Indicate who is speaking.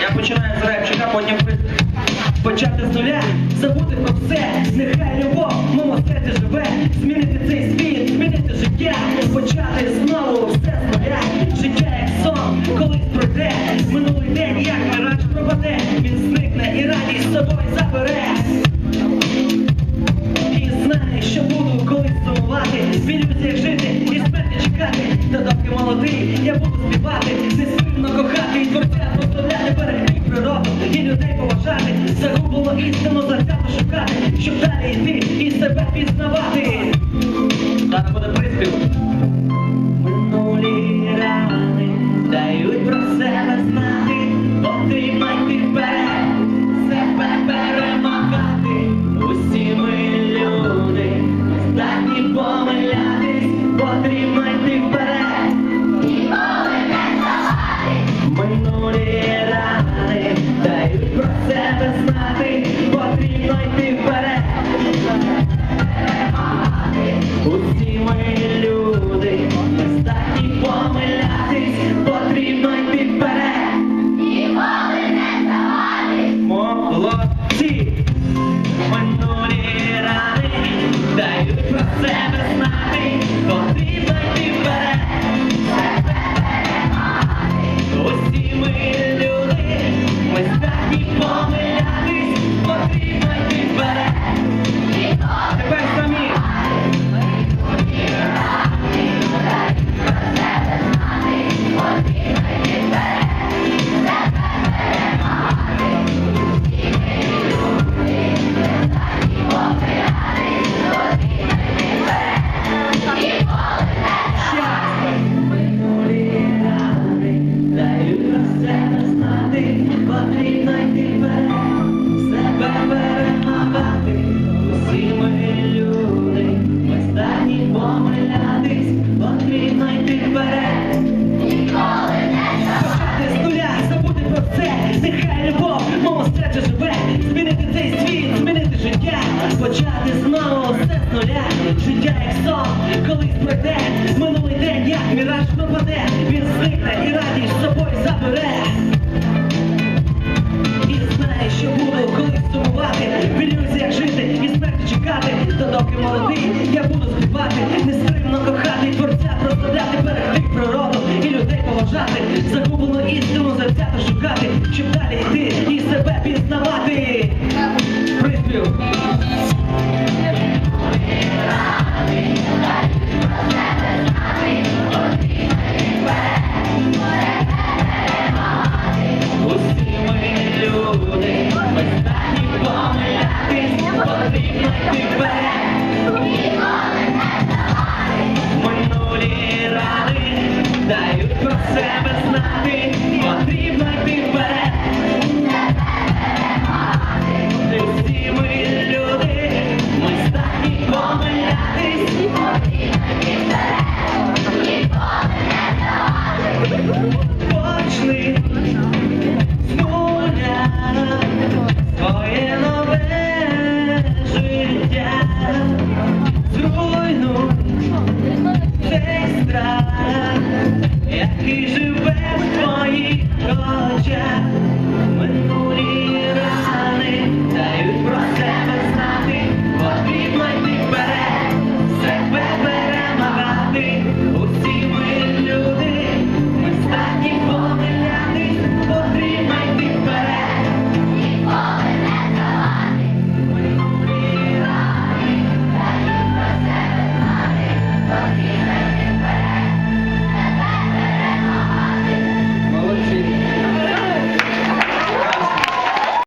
Speaker 1: Я починаю з репчика, потім почати з нуля, забути про все, нехай любов, в моєму серці живе, змінити цей світ, змінити життя, почати знову забере. І знаю, що буду колись сумувати, ілюзіях жити і смерті чекати. Та доки молодий, я буду співати, нестримно кохати і творця прославляти, берегти природу і людей поважати. Загубло істину, завзято шукати, щоб далі йти і себе пізнавати. Зараз буде приспів. помилятись, потримай ти почати знову все з нуля, життя як сон, колись пройде, минулий день, як міраж пропаде, він зникне і радість з собою забере. І знає, що буду колись сумувати, в ілюзіях жити і смерті чекати, та доки молодий, я буду співати, нестримно кохати, творця прославляти, берегти природу і людей поважати, загублену істину завзято шукати, щоб далі йти і себе пізнавати.